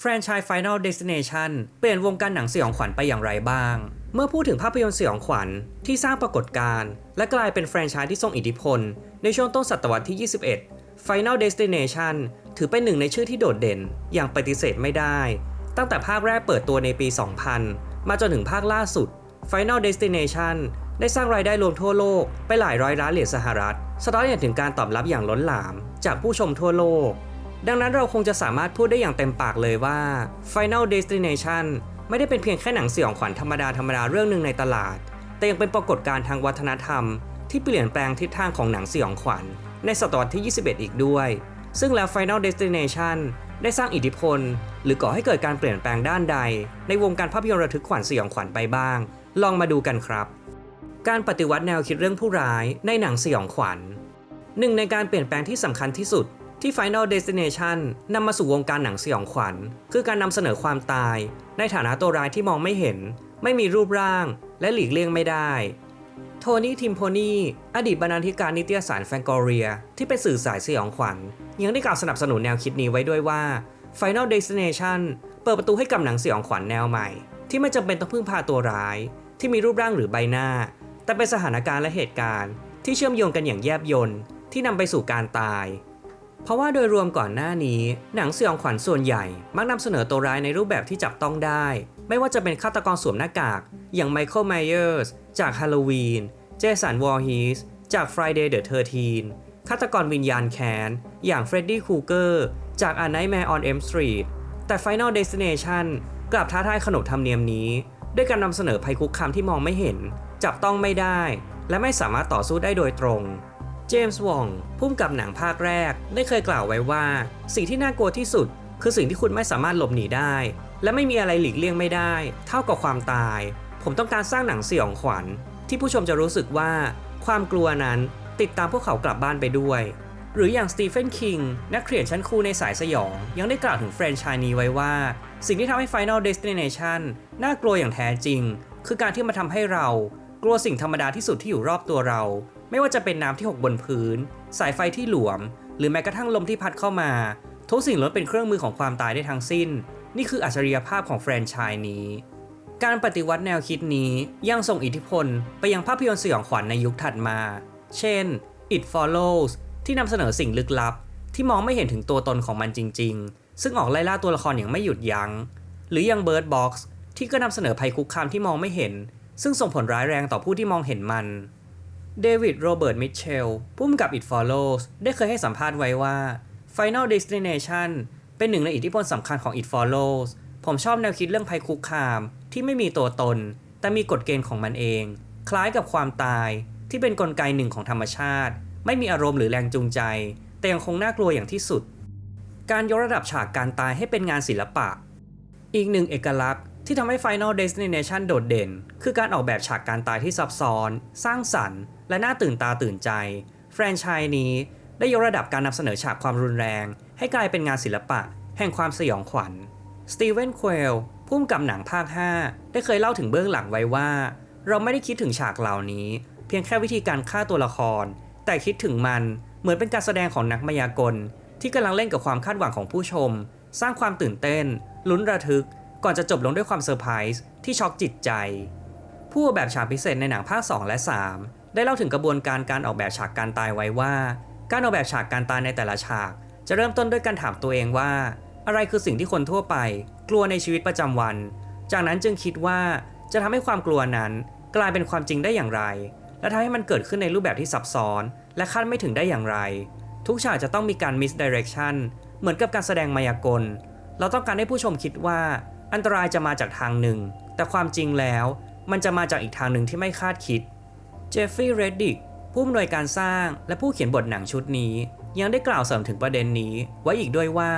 แฟรนไชส์ Final Destination เปลี่ยนวงการหนังสยองขวัญไปอย่างไรบ้าง เมื่อพูดถึงภาพยนตร์สยองขวัญที่สร้างปรากฏการณ์และกลายเป็นแฟรนไชส์ที่ทรงอิทธิพล ในช่วงต้นศตวรรษที่ 21 Final Destination ถือเป็นหนึ่งในชื่อที่โดดเด่นอย่างปฏิเสธไม่ได้ ตั้งแต่ภาคแรกเปิดตัวในปี 2000 มาจนถึงภาคล่าสุด Final Destination ได้สร้างรายได้รวมทั่วโลกไปหลายร้อยล้านเหรียญสหรัฐ สะท้อนเห็นถึงการตอบรับอย่างล้นหลามจากผู้ชมทั่วโลก ดังนั้นเราคงจะสามารถพูดได้อย่างเต็มปากเลยว่า Final Destination ไม่ได้เป็นเพียงแค่หนังสยองขวัญธรรมดาธรรมดาเรื่องหนึ่งในตลาด แต่ยังเป็นปรากฏการณ์ทางวัฒนธรรม ที่เปลี่ยนแปลงทิศทางของหนังสยองขวัญ ในศตวรรษที่ 21 อีกด้วย ซึ่งแล้ว Final Destination ได้สร้างอิทธิพล หรือก่อให้เกิดการเปลี่ยนแปลงด้านใด ในวงการภาพยนตร์ระทึกขวัญสยองขวัญไปบ้าง ลองมาดูกันครับ การปฏิวัติแนวคิดเรื่องผู้ร้ายในหนังสยองขวัญหนึ่งในการเปลี่ยนแปลงที่สำคัญที่สุด ที่ Final Destination นำมาสู่วงการหนังสยองขวัญ คือการนำเสนอความตาย ในฐานะตัวร้ายที่มองไม่เห็น ไม่มีรูปร่าง และหลีกเลี่ยงไม่ได้ โทนี่ทิมโพนีอดีตบรรณาธิการนิตยสารแฟงกอเรีย ที่เป็นสื่อสายสยองขวัญ ยังได้กล่าวสนับสนุนแนวคิดนี้ไว้ด้วยว่า Final Destination เปิดประตูให้กับหนังสยองขวัญแนวใหม่ ที่ไม่จำเป็นต้องพึ่งพาตัวร้าย ที่มีรูปร่างหรือใบหน้า แต่เป็นสถานการณ์และเหตุการณ์ ที่เชื่อมโยงกันอย่างแยบยลที่นำไปสู่การตาย เพราะว่าโดยรวมก่อนหน้านี้ หนังสยองขวัญส่วนใหญ่ มักนำเสนอตัวร้ายในรูปแบบที่จับต้องได้ ไม่ว่าจะเป็นฆาตกรสวมหน้ากาก อย่างไมเคิลไมเออร์สจากฮาโลวีนเจสันวอร์ฮีสจาก Friday the 13ฆาตกรวิญญาณแค้นอย่างเฟรดดี้คูเกอร์จาก A Nightmare on Elm Street แต่ Final Destination กลับท้าทายขนบธรรมเนียมนี้ ด้วยการนำเสนอภัยคุกคามที่มองไม่เห็น จับต้องไม่ได้ และไม่สามารถต่อสู้ได้โดยตรง จมส์วองพุ่มกับหนังภาคแรก ได้เคยกล่าวไว้ว่า สิ่งที่น่ากลัวที่สุด คือสิ่งที่คุณไม่สามารถหลบหนีได้ และไม่มีอะไรหลีกเลี่ยงไม่ได้ เท่ากับความตาย ผมต้องการสร้างหนังสยองขวัญ ที่ผู้ชมจะรู้สึกว่า ความกลัวนั้นติดตามพวกเขากลับบ้านไปด้วย หรืออย่างสตีเฟนคิงนักเขียนชั้นครูในสายสยอง ยังได้กล่าวถึงแฟรนไชส์นี้ไว้ว่า สิ่งที่ทำให้ Final Destination น่ากลัวอย่างแท้จริง คือการที่มาทำให้เรา กลัวสิ่งธรรมดาที่สุดที่อยู่รอบตัวเรา ไม่ว่าจะเป็นน้ำที่หกบนพื้น สายไฟที่หลวม หรือแม้กระทั่งลมที่พัดเข้ามา ทุกสิ่งล้วนเป็นเครื่องมือของความตายได้ทั้งสิ้น นี่คืออัจฉริยภาพของแฟรนไชส์นี้ การปฏิวัติแนวคิดนี้ยังส่งอิทธิพลไปยังภาพยนตร์สยองขวัญในยุคถัดมา เช่น It Follows ที่นำเสนอสิ่งลึกลับ ที่มองไม่เห็นถึงตัวตนของมันจริง ๆ ซึ่งออกไล่ล่าตัวละครอย่างไม่หยุดยัง้ง หรือยัง Bird Box ที่ก็นำเสนอภัยคุกคามที่มองไม่เห็น ซึ่งส่งผลร้ายแรงต่อผู้ที่มองเห็นมัน เดวิดโรเบิร์ตมิเชลผู้กำกับ It Follows ได้เคยให้สัมภาษณ์ไว้ว่า Final Destination เป็นหนึ่งในอิทธิพลสำคัญของ It Follows ผมชอบแนวคิดเรื่องภัยคุกคามที่ไม่มีตัวตน แต่มีกฎเกณฑ์ของมันเอง คล้ายกับความตายที่เป็นนกลไกหนึ่งของธรรมชาติ ไม่มีอารมณ์หรือแรงจูงใจ แต่ยังคงน่ากลัวอย่างที่สุด การยกระดับฉากการตายให้เป็นงานศิลปะ อีกหนึ่งเอกลักษณ์ ที่ทำให้ Final Destination โดดเด่น คือการออกแบบฉากการตายที่ซับซ้อน สร้างสรรค์ และน่าตื่นตาตื่นใจ แฟรนไชส์นี้ได้ยกระดับการนำเสนอฉากความรุนแรง ให้กลายเป็นงานศิลปะ แห่งความสยองขวัญสตีเวนควลผู้กำกับหนังภาค 5 ได้เคยเล่าถึงเบื้องหลังไว้ว่า เราไม่ได้คิดถึงฉากเหล่านี้ เพียงแค่วิธีการฆ่าตัวละคร แต่คิดถึงมันเหมือนเป็นการแสดงของนักมายากล ที่กำลังเล่นกับความคาดหวังของผู้ชม สร้างความตื่นเต้น ลุ้นระทึก ก่อนจะจบลงด้วยความเซอร์ไพรส์ที่ช็อกจิตใจ ผู้ออกแบบฉากพิเศษในหนังภาค 2 และ 3 ได้เล่าถึงกระบวนการการออกแบบฉากการตายไว้ว่า การออกแบบฉากการตายในแต่ละฉาก จะเริ่มต้นด้วยการถามตัวเองว่า อะไรคือสิ่งที่คนทั่วไป กลัวในชีวิตประจำวัน จากนั้นจึงคิดว่าจะทำให้ความกลัวนั้น กลายเป็นความจริงได้อย่างไร และทำให้มันเกิดขึ้นในรูปแบบที่ซับซ้อน และคาดไม่ถึงได้อย่างไร ทุกฉากจะต้องมีการ misdirection เหมือนกับการแสดงมายากล เราต้องการให้ผู้ชมคิดว่า อันตรายจะมาจากทางหนึ่ง แต่ความจริงแล้ว มันจะมาจากอีกทางหนึ่งที่ไม่คาดคิด เจฟฟรีย์ เรดดิก ผู้อำนวยการสร้างและผู้เขียนบทหนังชุดนี้ ยังได้กล่าวเสริมถึงประเด็นนี้ ไว้อีกด้วยว่า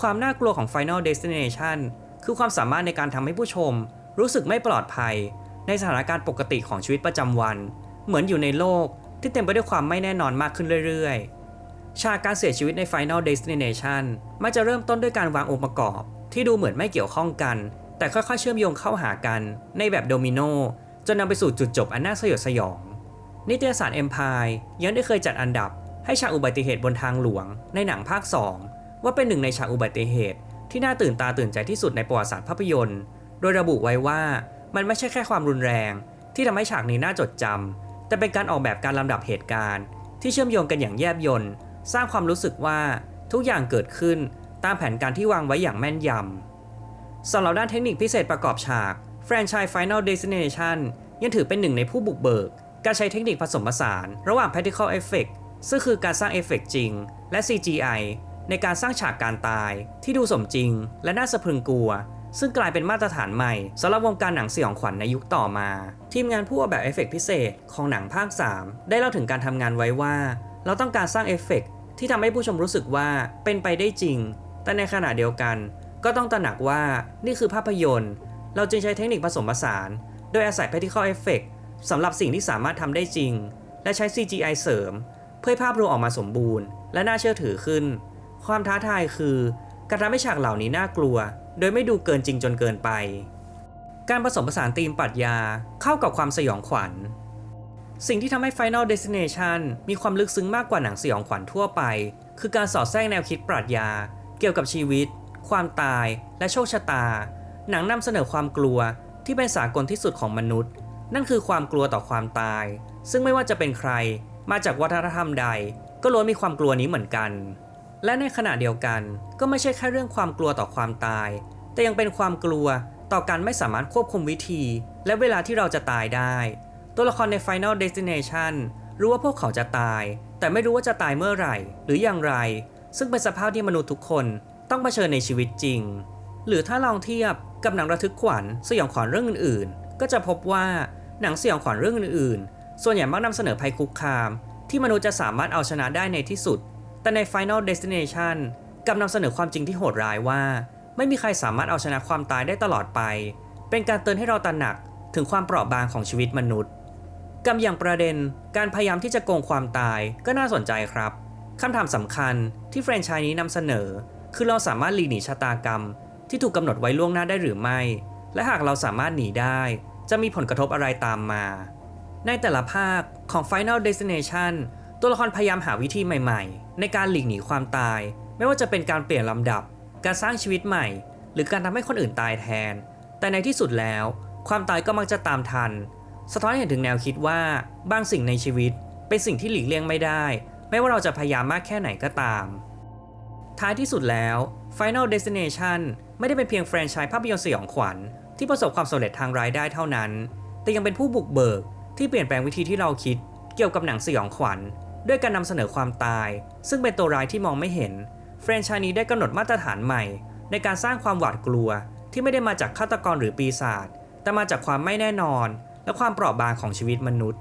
ความน่ากลัวของ Final Destination คือความสามารถในการทำให้ผู้ชม รู้สึกไม่ปลอดภัย ในสถานการณ์ปกติของชีวิตประจำวัน เหมือนอยู่ในโลกที่เต็มไปด้วยความไม่แน่นอนมากขึ้นเรื่อยๆ ฉากการเสียชีวิตใน Final Destination มักจะเริ่มต้นด้วยการวางองค์ประกอบ ที่ดูเหมือนไม่เกี่ยวข้องกัน แต่ค่อยๆ เชื่อมโยงเข้าหากันในแบบโดมิโนจนนำไปสู่จุดจบอันน่าสยดสยอง นิตยสาร Empire ยังได้เคยจัดอันดับให้ฉากอุบัติเหตุบนทางหลวง ในหนังภาค 2 ว่าเป็นหนึ่งในฉากอุบัติเหตุ ที่น่าตื่นตาตื่นใจที่สุดในประวัติศาสตร์ภาพยนตร์ โดยระบุไว้ว่ามันไม่ใช่แค่ความรุนแรง ที่ทำให้ฉากนี้น่าจดจำแต่เป็นการออกแบบการลำดับเหตุการณ์ ที่เชื่อมโยงกันอย่างแยบยลสร้างความรู้สึกว่าทุกอย่างเกิดขึ้น ตามแผนการที่วางไว้อย่างแม่นยำสำหรับด้านเทคนิคพิเศษประกอบฉากแฟรนไชส์ Final Destination ยังถือเป็นหนึ่งในผู้บุกเบิก การใช้เทคนิคผสมผสาน ระหว่าง Practical Effect ซึ่งคือการสร้างเอฟเฟกต์จริง และ CGI ในการสร้างฉากการตาย ที่ดูสมจริง และน่าสะพรึงกลัว ซึ่งกลายเป็นมาตรฐานใหม่สำหรับวงการหนังสยองขวัญในยุคต่อมา ทีมงานผู้ออกแบบเอฟเฟกต์พิเศษของหนังภาค 3 ได้เล่าถึงการทำงานไว้ว่า เราต้องการสร้างเอฟเฟกต์ที่ทำให้ผู้ชมรู้สึกว่าเป็นไปได้จริง แต่ในขณะเดียวกันก็ต้องตระหนักว่านี่คือภาพยนตร์ เราจึงใช้เทคนิคผสมผสาน โดยอาศัย practical effect สำหรับสิ่งที่สามารถทำได้จริง และใช้ CGI เสริม เพื่อให้ภาพรวมออกมาสมบูรณ์ และน่าเชื่อถือขึ้น ความท้าทายคือ การทำให้ฉากเหล่านี้น่ากลัว โดยไม่ดูเกินจริงจนเกินไป การผสมผสานธีมปรัชญาเข้ากับความสยองขวัญ สิ่งที่ทำให้ Final Destination มีความลึกซึ้งมากกว่าหนังสยองขวัญทั่วไป คือการสอดแทรกแนวคิดปรัชญา เกี่ยวกับชีวิต ความตาย และโชคชะตา หนังนำเสนอความกลัวที่เป็นสากลที่สุดของมนุษย์ นั่นคือความกลัวต่อความตาย ซึ่งไม่ว่าจะเป็นใคร มาจากวัฒนธรรมใด ก็ล้วนมีความกลัวนี้เหมือนกัน และในขณะเดียวกันก็ไม่ใช่แค่เรื่องความกลัวต่อความตาย แต่ยังเป็นความกลัวต่อการไม่สามารถควบคุมวิธี และเวลาที่เราจะตายได้ ตัวละครใน Final Destination รู้ว่าพวกเขาจะตาย แต่ไม่รู้ว่าจะตายเมื่อไหร่ หรืออย่างไร ซึ่งเป็นสภาพที่มนุษย์ทุกคนต้องเผชิญในชีวิตจริง หรือถ้าลองเทียบกับหนังระทึกขวัญสยองขวัญเรื่องอื่นๆ ก็จะพบว่าหนังสยองขวัญเรื่องอื่นๆ ส่วนใหญ่มักนำเสนอภัยคุกคาม ที่มนุษย์จะสามารถเอาชนะได้ในที่สุด แต่ใน Final Destination กลับนำเสนอความจริงที่โหดร้ายว่า ไม่มีใครสามารถเอาชนะความตายได้ตลอดไป เป็นการเตือนให้เราตระหนักถึงความเปราะบางของชีวิตมนุษย์กับอย่างประเด็นการพยายามที่จะโกงความตายก็น่าสนใจครับ คำถามสำคัญที่แฟรนไชส์นี้นำเสนอ คือเราสามารถหลีกหนีชะตากรรม ที่ถูกกำหนดไว้ล่วงหน้าได้หรือไม่ และหากเราสามารถหนีได้ จะมีผลกระทบอะไรตามมา ในแต่ละภาคของ Final Destination ตัวละครพยายามหาวิธีใหม่ ๆ ในการหลีกหนีความตาย ไม่ว่าจะเป็นการเปลี่ยนลำดับ การสร้างชีวิตใหม่ หรือการทำให้คนอื่นตายแทน แต่ในที่สุดแล้ว ความตายก็มักจะตามทัน สะท้อนให้เห็นถึงแนวคิดว่าบางสิ่งในชีวิตเป็นสิ่งที่หลีกเลี่ยงไม่ได้ ไม่ว่าเราจะพยายามมากแค่ไหนก็ตาม ท้ายที่สุดแล้ว Final Destination ไม่ได้เป็นเพียงแฟรนไชส์ภาพยนตร์สยองขวัญ ที่ประสบความสำเร็จทางรายได้เท่านั้น แต่ยังเป็นผู้บุกเบิกที่เปลี่ยนแปลงวิธีที่เราคิด เกี่ยวกับหนังสยองขวัญ ด้วยการนำเสนอความตาย ซึ่งเป็นตัวร้ายที่มองไม่เห็นแฟรนไชส์นี้ได้กำหนดมาตรฐานใหม่ ในการสร้างความหวาดกลัว ที่ไม่ได้มาจากฆาตกรหรือปีศาจแต่มาจากความไม่แน่นอน และความเปราะบางของชีวิตมนุษย์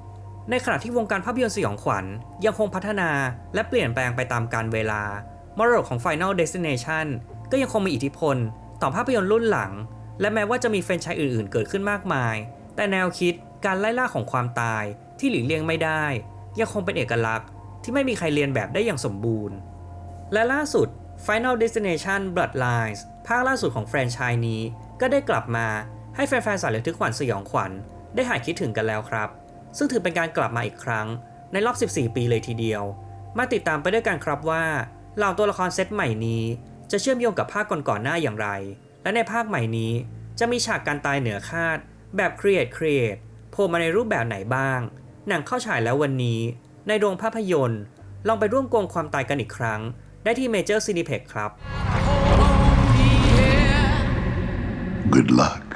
ในขณะที่วงการภาพยนตร์สยองขวัญยังคงพัฒนาและเปลี่ยนแปลงไปตามกาลเวลามรดกของ Final Destination ก็ยังคงมีอิทธิพล ต่อภาพยนตร์รุ่นหลัง และแม้ว่าจะมีแฟรนไชส์อื่นๆ เกิดขึ้นมากมาย แต่แนวคิดการไล่ล่าของความตายที่หลีกเลี่ยงไม่ได้ ยังคงเป็นเอกลักษณ์ ที่ไม่มีใครเรียนแบบได้อย่างสมบูรณ์ และล่าสุด Final Destination Bloodlines ภาคล่าสุดของแฟรนไชส์นี้ ก็ได้กลับมาให้แฟนๆสายระทึกขวัญสยองขวัญได้หายคิดถึงกันแล้วครับ ซึ่งถือเป็นการกลับมาอีกครั้งในรอบ 14 ปีเลยทีเดียว มาติดตามไปด้วยกันครับว่าเหล่าตัวละครเซตใหม่นี้จะเชื่อมโยงกับภาคก่อนๆหน้าอย่างไร และในภาคใหม่นี้จะมีฉากการตายเหนือคาด แบบ Create Create โผล่มาในรูปแบบไหนบ้าง หนังเข้าฉายแล้ววันนี้ ในโรงภาพยนตร์ ลองไปร่วมโกงความตายกันอีกครั้ง ได้ที่ Major Cineplex ครับ Good luck.